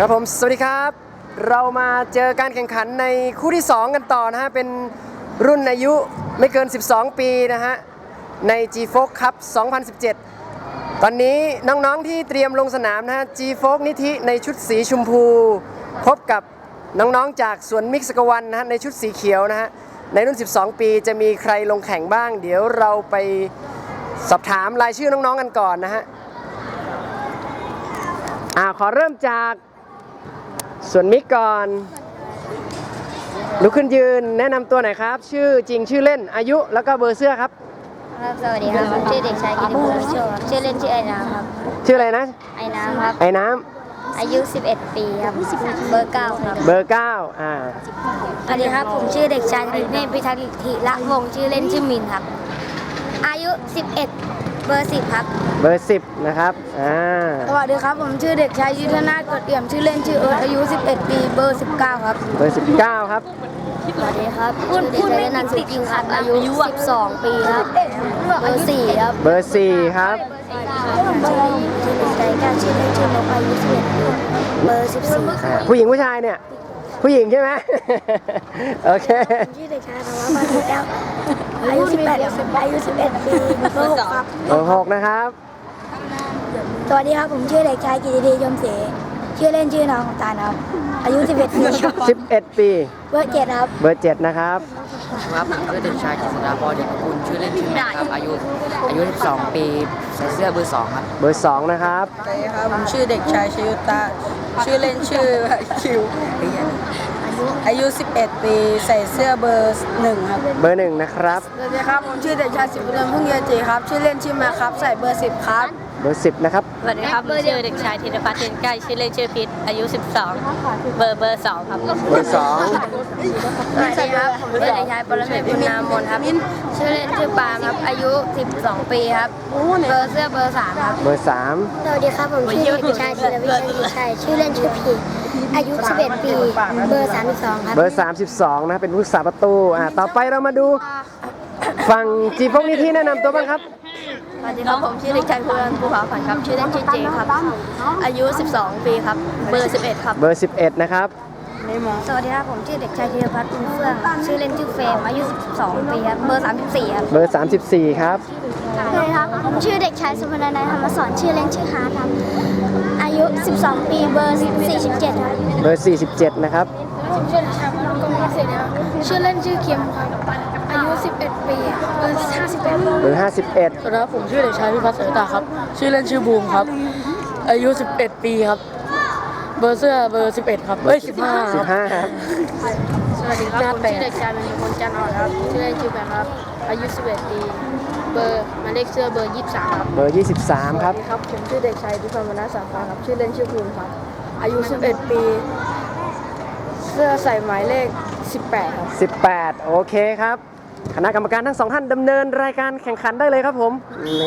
ครับผม สวัสดีครับ เรามาเจอการแข่งขันในคู่ที่ 2 กันต่อนะฮะ เป็นรุ่นอายุไม่เกิน 12 ปีนะฮะ ใน G f o ครับ2017 ตอนนี้น้องๆที่เตรียมลงสนามนะฮะ G f o นิธิในชุดสีชมพู พบกับน้องๆจากสวนมิกซ์กวันนะฮะ ในชุดสีเขียวนะฮะ ในรุ่น 12 ปีจะมีใครลงแข่งบ้าง เดี๋ยวเราไปสอบถามรายชื่อน้องๆกันก่อนนะฮะอ่าขอเริ่มจาก ส่วนมิกก่อน ลุกขึ้นยืนแนะนำตัวหน่อยครับ ชื่อจริงชื่อเล่นอายุแล้วก็เบอร์เสื้อครับ ครับสวัสดีครับผมชื่อเด็กชายกิติภูมิโชคครับชื่อเล่นชื่อไอ้น้ำครับ ชื่ออะไรนะ ไอ้น้ำครับ ไอ้น้อายุ 11 ปีครับ เบอร์ 9 ครับำเบอร์เก้าอ่า สวัสดีครับ ผมชื่อเด็กชายธิเนศพิทักษ์ธีระวงศ์ชื่อเล่นชื่อมินครับ อายุ 11 เบอร์10ครับ เบอร์สิบนะครับ อ่า สวัสดีครับ ผมชื่อเด็กชายยุทธนาถกดเอี่ยม ชื่อเล่นชื่อเอิร์ธอายุ 11 ปี เบอร์ 19 ครับ เบอร์สิบเก้าครับ สวัสดีครับชื่อเด็กชายนันสุกิงครับอายุ 12 ปีครับ เบอร์4ครับเบอร์สี่ครับ ชื่อเด็กชายการชื่อเล่นชื่อนกอายุ 11 ปี เบอร์ 14อ่าผู้หญิงผู้ชายเนี่ย ผู้หญิงใช่ไหม โอเค ชื่อเด็กชายธรรมะมาถึงแล้ว อายุ18อายุ11ปีเบอร์6ครับเบอร์หกนะครับ สวัสดีครับผมชื่อเด็กชายกิติเดชยมเสชื่อเล่นชื่อน้องของตาลครับ อายุ11ปีครับสิบเอ็ดปี เบอร์7ครับ เบอร์เจ็ดนะครับครับผมชื่อเด็กชายกฤษดาพรเด็กกุลชื่อเล่นชื่อแม็กครับ อายุอายุ 12 ปีใส่เสื้อเบอร์2ครับ เบอร์สองนะครับสวัสดีครับผมชื่อเด็กชายชยุตตาชื่อเล่นชื่อคิว อายุ 11 ปีใส่เสื้อเบอร์หนึ่งครับเบอร์หนึ่งนะครับ สวัสดีครับผมชื่อเด็กชายสิบเดือนพุ่งเยจีครับชื่อเล่นชื่อมาครับ ใส่เบอร์สิบครับเบอร์สิบนะครับ สวัสดีครับผมชื่อเด็กชายธีรพัฒน์เทียนใกล้ชื่อเล่นชื่อพิษอายุ 12 เบอร์เบอร์2ครับเบอร์สองสวัสดีครับผมชื่อเด็กชายปรเมศบุญนามนครับชื่อเล่นชื่อปาล์มครับอายุ 12 ปีครับเบอร์เสื้อเบอร์3ครับเบอร์สามสวัสดีครับผมชื่อเด็กชายธีรวิชัยดีชัยชื่อเล่นชื่อพี อายุ 11 ปี เบอร์ 32 ครับ เบอร์ 32 นะครับเป็นผู้รักษาประตูอ่าต่อไปเรามาดูฝั่งจีฟงนิธิแนะนำตัวบ้างครับ สวัสดีครับผมชื่อเด็กชายภูรันภูผาฝันครับ ชื่อเล่นชื่อเจครับ อายุ 12 ปีครับ เบอร์ 11 ครับ เบอร์ 11 นะครับ สวัสดีครับผมชื่อเด็กชายธีรพัฒน์บุญเฟื่อง ชื่อเล่นชื่อเฟรมอายุ 12 ปีครับ เบอร์ 34 ครับ เบอร์ 34 ครับสวัสดีครับผมชื่อเด็กชายสุพรรณนัยธรรมสอนชื่อเล่นชื่อฮาร์ทครับอายุ 12 ปีเบอร์ 47 ครับเบอร์ 47 นะครับ ผมชื่อเด็กชายพลกรมเกษตรครับชื่อเล่นชื่อเคียมครับอายุ 11 ปีเบอร์51เบอร์ 51 ครับผมชื่อเด็กชายพิพัฒน์สายตาครับ ชื่อเล่นชื่อบูมครับ อายุ 11 ปีครับ เบอร์เสื้อเบอร์ 11 ครับเอ้ย15ครับ 15 ครับสวัสดีครับ ผมชื่อเด็กชายเป็นคนจันทร์อ่อนครับ ชื่อเล่นชื่อแบงค์ครับ อายุ 11 ปี เบอร์หมายเลขเสื้อเบอร์ 23 ครับเบอร์ 23 ครับครับ ผมชื่อเด็กชายพิพัฒน์วรรณสาขาครับ ชื่อเล่นชื่อภูมิครับ อายุ 11 ปี เสื้อใส่หมายเลข 18 ครับ 18 โอเคครับ คณะกรรมการทั้งสองท่านดำเนินรายการแข่งขันได้เลยครับผม นี่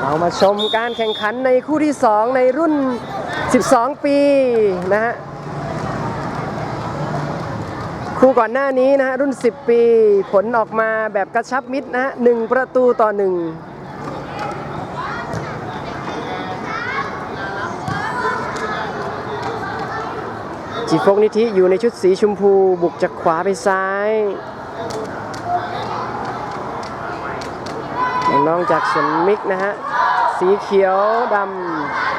เรามาชมการแข่งขันในคู่ที่ 2 ในรุ่น 12 ปีนะฮะ คู่ก่อนหน้านี้นะฮะรุ่น 10 ปี ผลออกมาแบบกระชับมิตรนะฮะหนึ่งประตูต่อหนึ่งจีฟกนิธิอยู่ในชุดสีชมพูบุกจากขวาไปซ้ายน้องจากสวนมิกนะฮะ สีเขียวดำ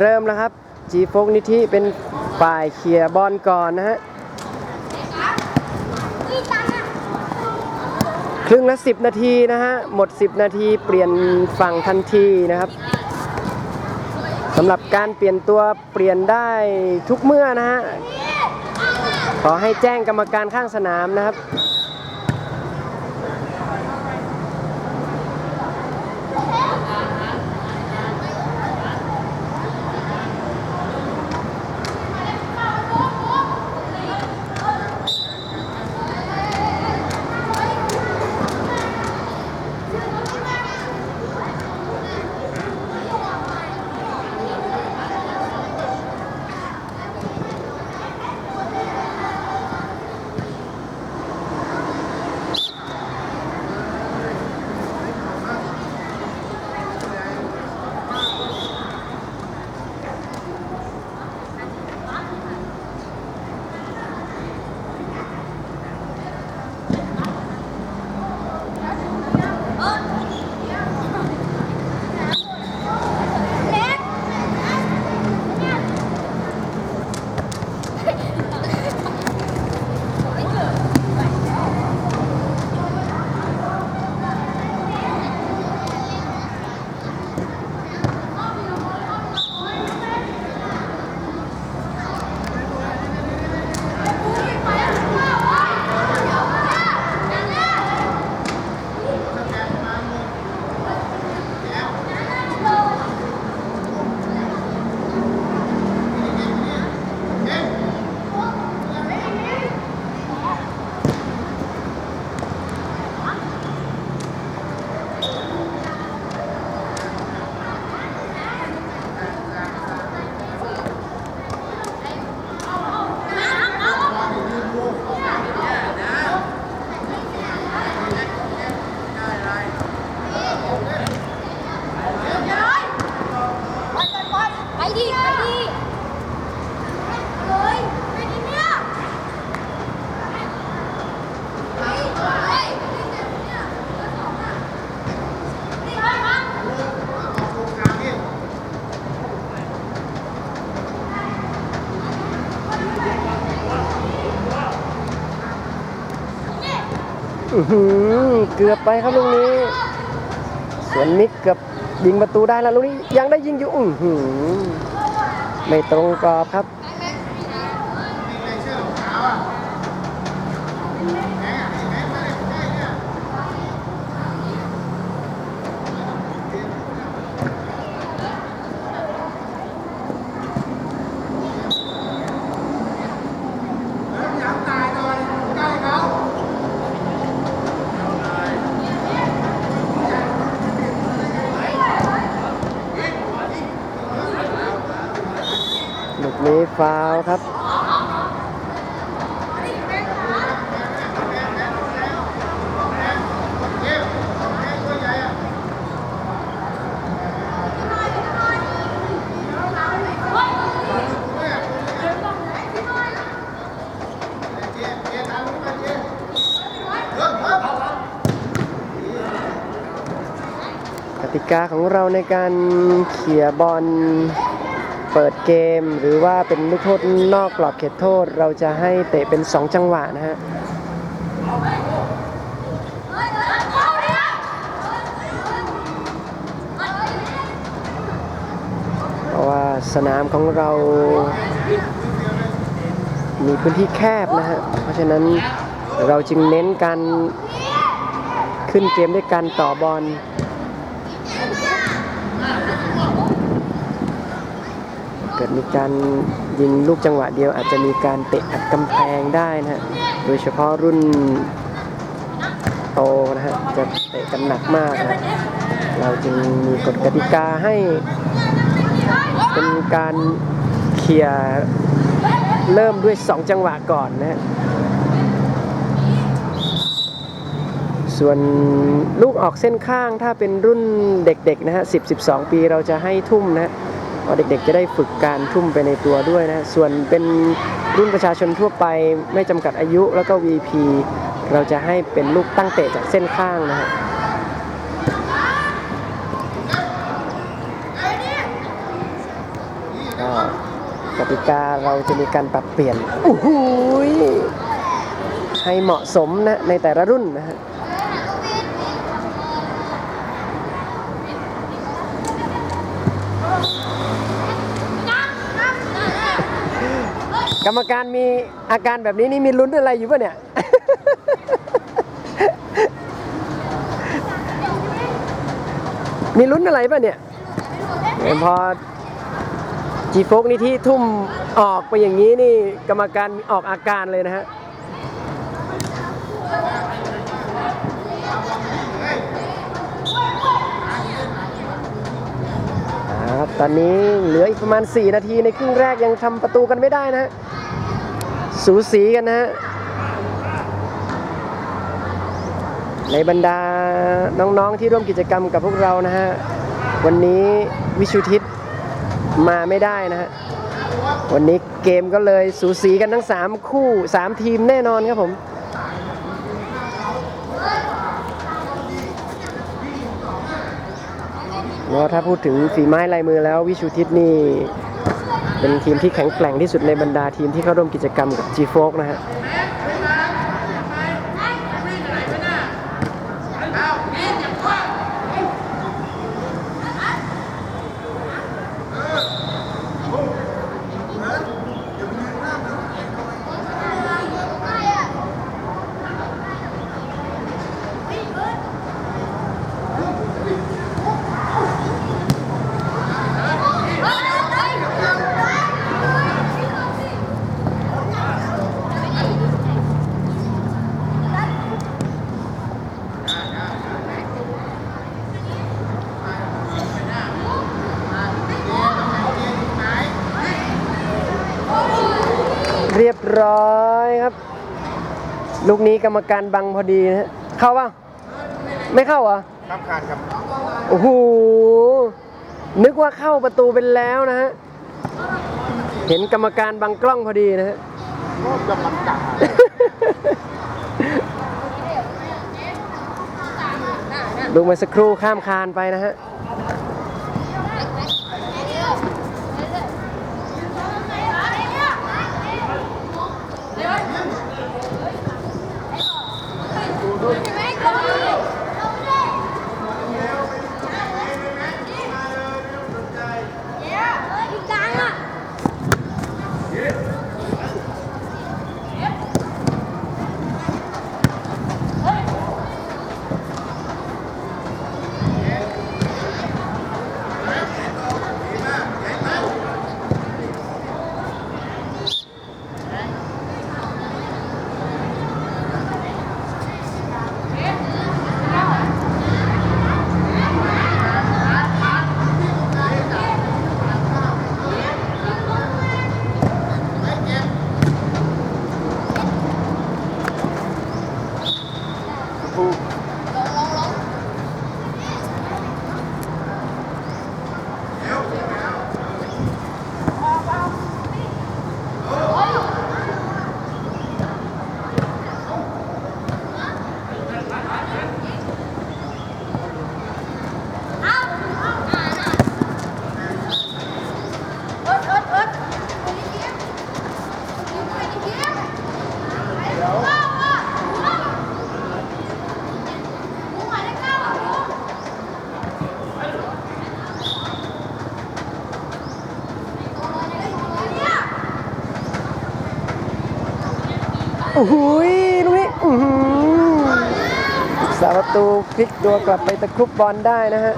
เริ่มแล้วครับ จีโฟกนิธิเป็นฝ่ายเคลียร์บอลก่อนนะฮะครึ่งละ10 นาทีนะฮะ หมด 10 นาทีเปลี่ยนฝั่งทันทีนะครับสำหรับการเปลี่ยนตัวเปลี่ยนได้ทุกเมื่อนะฮะ ขอให้แจ้งกรรมการข้างสนามนะครับ เกือบไปครับลูกนี้ส่วนมิกเกือบยิงประตูได้แล้วลูกนี้ยังได้ยิงอยู่อืไม่ตรงกรอบครับ ลูกนี้ฟาวล์ครับ กติกาของเราใน การเขี่ยบอลเปิดเกม หรือว่าเป็นลูกโทษนอกกรอบเขตโทษ เราจะให้เตะเป็น 2 จังหวะนะฮะเพราะว่าสนามของเรา มีพื้นที่แคบนะฮะ เพราะฉะนั้นเราจึงเน้นการขึ้นเกมด้วยการต่อบอล เกิ ดมีการยิงลูกจังหวะเดียว อาจจะมีการเตะอัดกำแพงได้นะฮะ โดยเฉพาะรุ่นโตนะฮะ จะเตะกันหนักมากนะเราจึงมีกฎกติกาให้ เป็นการเคลียร์เริ่มด้วย 2 จังหวะก่อนนะฮะส่วนลูกออกเส้นข้างถ้าเป็นรุ่นเด็กๆนะฮะ 10-12 ปีเราจะให้ทุ่มนะฮะ เพราเด็กๆจะได้ฝึกการทุ่มไปในตัวด้วยนะ ส่วนเป็นรุ่นประชาชนทั่วไปไม่จำกัดอายุแล้วก็ VP เราจะให้เป็นลูกตั้งเตะจากเส้นข้างนะฮะก็กติกาเราจะมีการปรับเปลี่ยนโอ้โหให้เหมาะสมนะในแต่ละรุ่นนะฮะ กรรมการมีอาการแบบนี้นี่มีลุ้นอะไรอยู่ป่ะเนี่ย มีลุ้นอะไรป่ะเนี่ยเห็นพอจีโฟกนี่ที่ทุ่มออกไปอย่างนี้นี่กรรมการออกอาการเลยนะฮะครับตอนนี้เหลืออีกประมาณ 4 นาทีในครึ่งแรกยังทำประตูกันไม่ได้นะฮะ สูสีกันนะฮะในบรรดาน้องๆที่ร่วมกิจกรรมกับพวกเรานะฮะ วันนี้วิชุทิศมาไม่ได้นะฮะ วันนี้เกมก็เลยสูสีกันทั้ง 3 คู่ 3 ทีมแน่นอนครับผมเพราะว่าถ้าพูดถึงฝีไม้ลายมือแล้ววิชูทิศนี่ เป็นทีมที่แข็งแกร่งที่สุดในบรรดาทีมที่เข้าร่วมกิจกรรมกับ G4 นะฮะ เรียบร้ อยครับ ลูกนี้กรรมการบังพอดีนะฮะเข้าป่ะไม่เข้าเหรอครับคานครับโอ้โหนึกว่าเข้าประตูเป็นแล้วนะฮะเห็นกรรมการบังกล้องพอดีนะฮะก็กำลังกะดูมาสักครู่ข้ามคานไปนะฮะ ลิกตัวกลับไปตะครุบบอลได้นะฮะ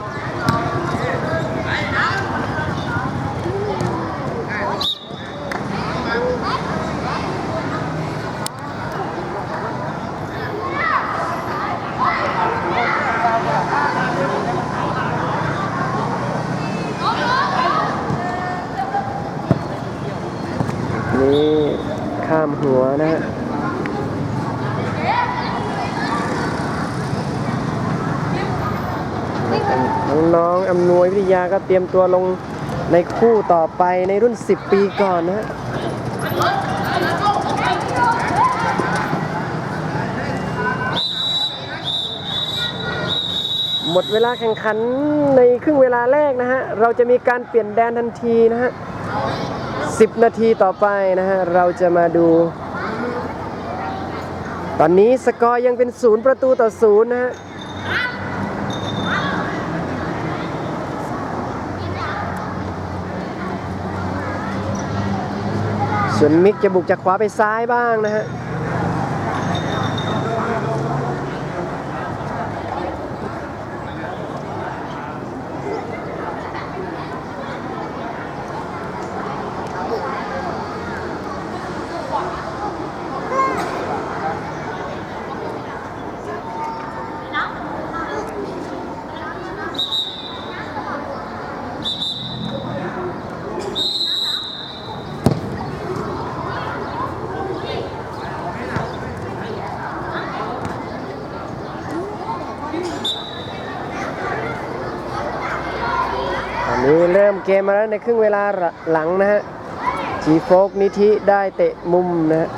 นี่ข้ามหัวนะฮะ น้องๆอำนวยวิทยาก็เตรียมตัวลงในคู่ต่อไปในรุ่น 10 ปีก่อนนะฮะหมดเวลาแข่งขันในครึ่งเวลาแรกนะฮะ เราจะมีการเปลี่ยนแดนทันทีนะฮะ 10 นาทีต่อไปนะฮะ เราจะมาดู ตอนนี้สกอร์ยังเป็นศูนย์ประตูต่อศูนย์นะฮะ ส่วนมิกจะบุกจากขวาไปซ้ายบ้างนะฮะ มเกมมาแล้วในครึ่งเวลาหลังนะฮะจีโฟกนิธิได้เตะมุมนะฮะ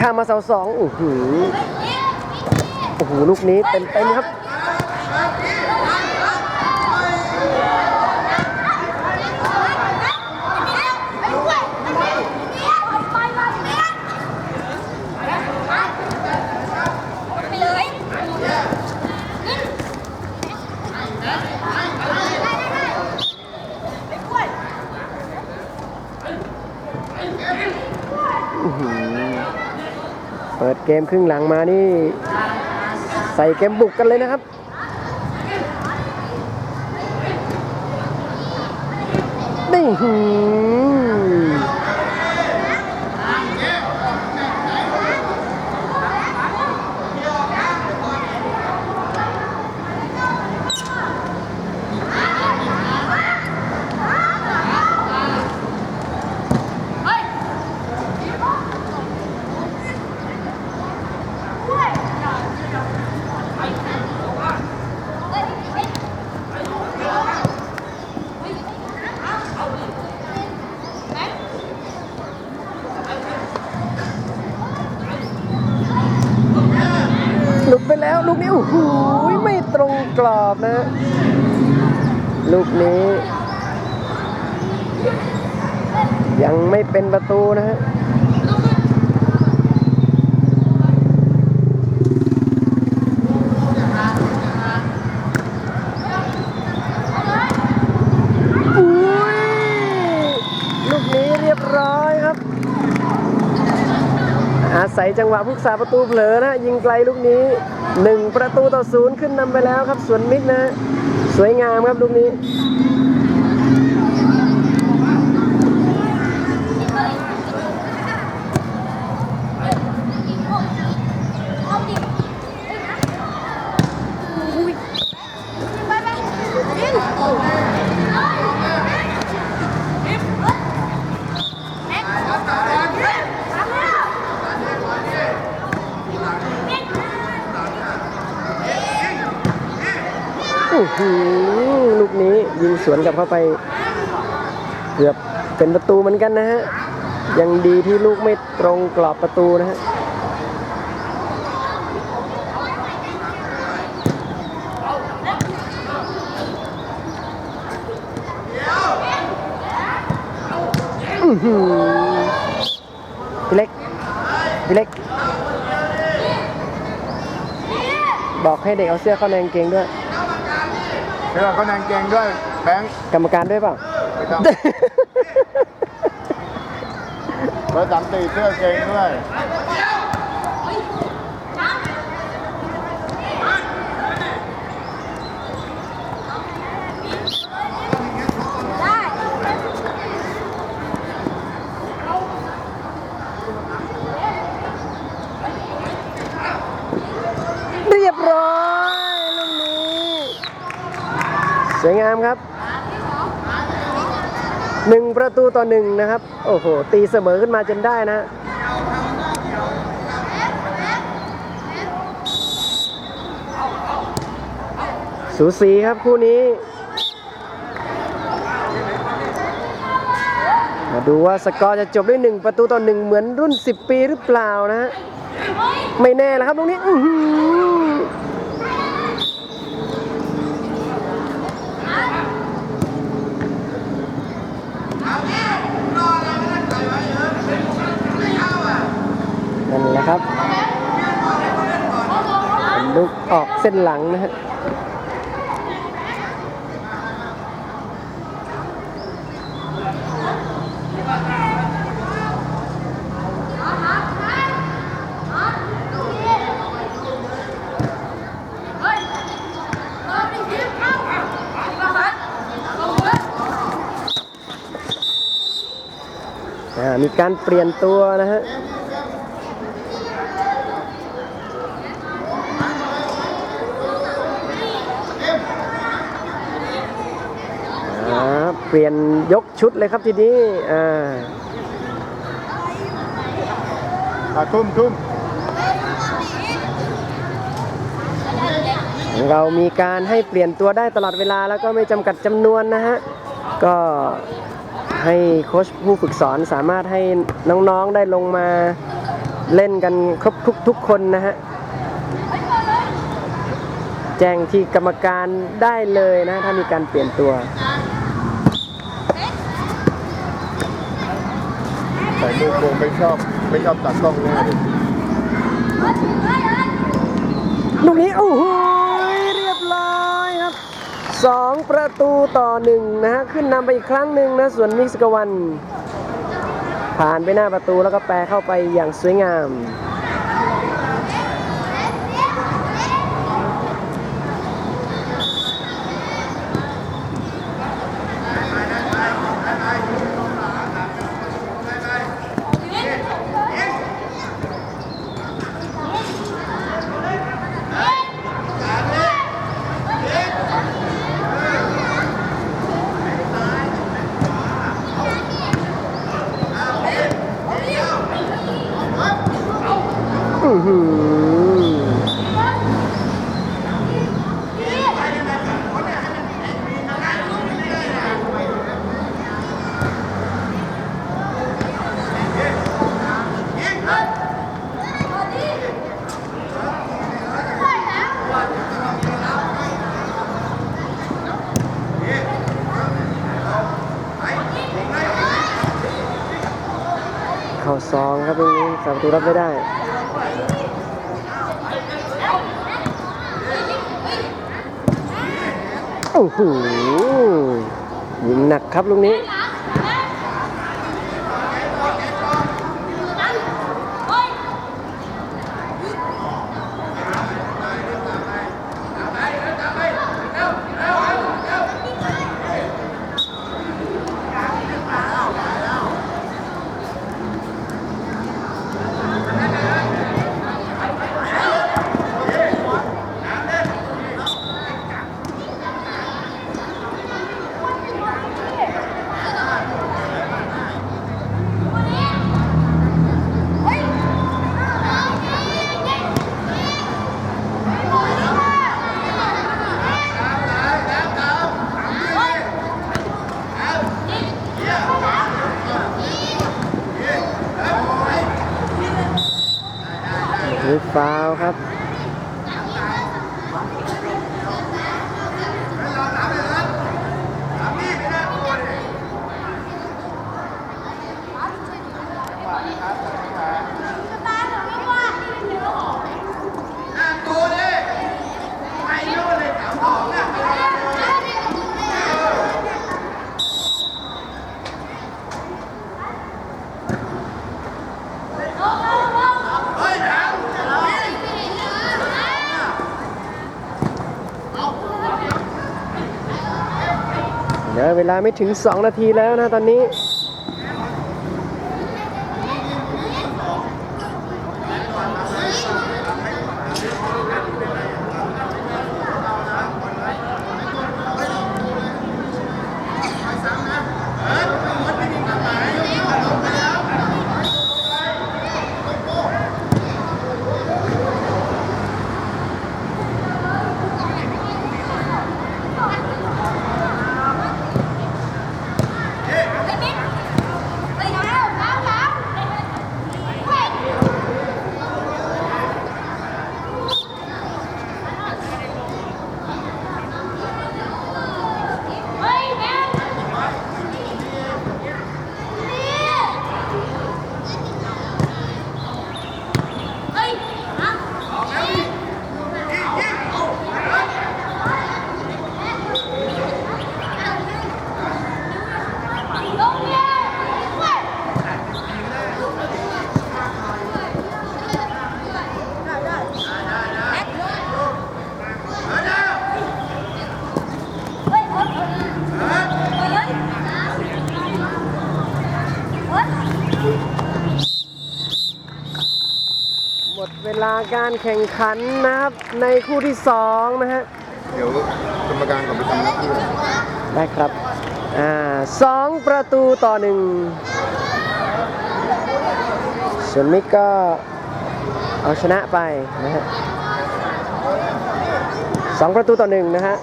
ข้ามมาเสาสองโอ้โหโอ้โหลูกนี้เต็มเต็มครับ เกมครึ่งหลังมานี่ ใส่เกมบุกกันเลยนะครับนี่หือหลุดไปแล้วลูกนี้โอ้โหไม่ตรงกรอบนะฮะลูกนี้ ยังไม่เป็นประตูนะฮะ อุ้ยลูกนี้เรียบร้อยครับ อาศัยจังหวะผู้สาประตูเผลอนะ ยิงไกลลูกนี้ 1 ประตูต่อศูนย์ขึ้นนำไปแล้วครับสวนมิดนะ สวยงามครับลูกนี้ อื้อหือลูกนี้ยิงสวน กับเข้าไปเกือบเป็นประตูเหมือนกันนะฮะ ยังดีที่ลูกไม่ตรงกรอบประตูนะฮะอือหือพี่เล็กพี่เล็ก บอกให้เด็กเอาเสื้อเข้าในกางเกงด้วยแล้วเราก็นางเกงด้วย แบงค์กรรมการด้วยเปล่าไม่ต้อง เบอร์สามสี่เสื้อเกงด้วยเรียบร้อยลูกนี้ สวยงามครับ หนึ่งประตูต่อหนึ่งนะครับ โอ้โห ตีเสมอขึ้นมาจนได้นะสูสีครับคู่นี้ มาดูว่าสกอร์จะจบด้วย1ประตูต่อ1เหมือนรุ่น 10 ปีหรือเปล่านะฮะไม่แน่แล้วครับตรงนี้ อื้อหือ นั่นแหละครับลูกออกเส้นหลังนะฮะอ่ามีการเปลี่ยนตัวนะฮะ อ่า เปลี่ยนยกชุดเลยครับทีนี้อ่าอะทุ่มทุ่มเรามีการให้เปลี่ยนตัวได้ตลอดเวลาแล้วก็ไม่จำกัดจำนวนนะฮะ ก็ให้โค้ชผู้ฝึกสอนสามารถให้น้องๆได้ลงมาเล่นกันครบทุกทุกคนนะฮะ แจ้งที่กรรมการได้เลยนะ ถ้ามีการเปลี่ยนตัว ส่มือโกงไม่ชอบไม่ชอบตัดกล้องแน่เลยลูกนี้โอ้โหเรียบร้อยครับสองประตูต่อหนึ่งนะฮะขึ้นนำไปอีกครั้งหนึ่งนะส่วนมิกซ์กวัน ผ่านไปหน้าประตูแล้วก็แปรเข้าไปอย่างสวยงาม อื้อหือเข้าซองครับตรงนี้สามประตูรับไม่ได้ โอ้โหยิงหนัก ครับลุงนี้ มีฟาวล์ครับ อ เวลาไม่ถึง 2 นาทีแล้วนะตอนนี้ การแข่งขันนะครับในคู่ที่2นะฮะเดี๋ยวกรรมการกลับไปทำหน้าที่ได้ครับอ่าสองประตูต่อหนึ่งส่วนมิกก็เอาชนะไปนะฮะสองประตูต่อหนึ่งนะฮะ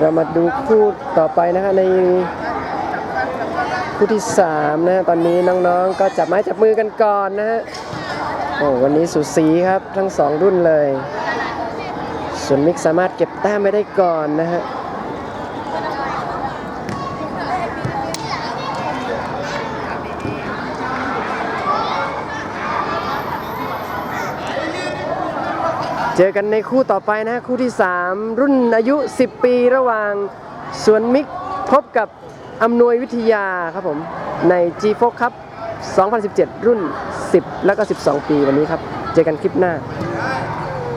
เรามาดูคู่ต่อไปนะฮะในคู่ที่3นะฮะตอนนี้น้องๆก็จับไม้จับมือกันก่อนนะฮะโอ้วันนี้สุสีครับทั้งสองรุ่นเลย ส่วนมิกสามารถเก็บแต้มไปได้ก่อนนะฮะ เจอกันในคู่ต่อไปนะคู่ที่ 3 รุ่นอายุ 10 ปีระหว่างสวนมิกพบกับอำนวยวิทยาครับผม ใน G f o ครับ 2017 รุ่น 10 แล้วก็ 12 ปีวันนี้ครับ เจอกันคลิปหน้า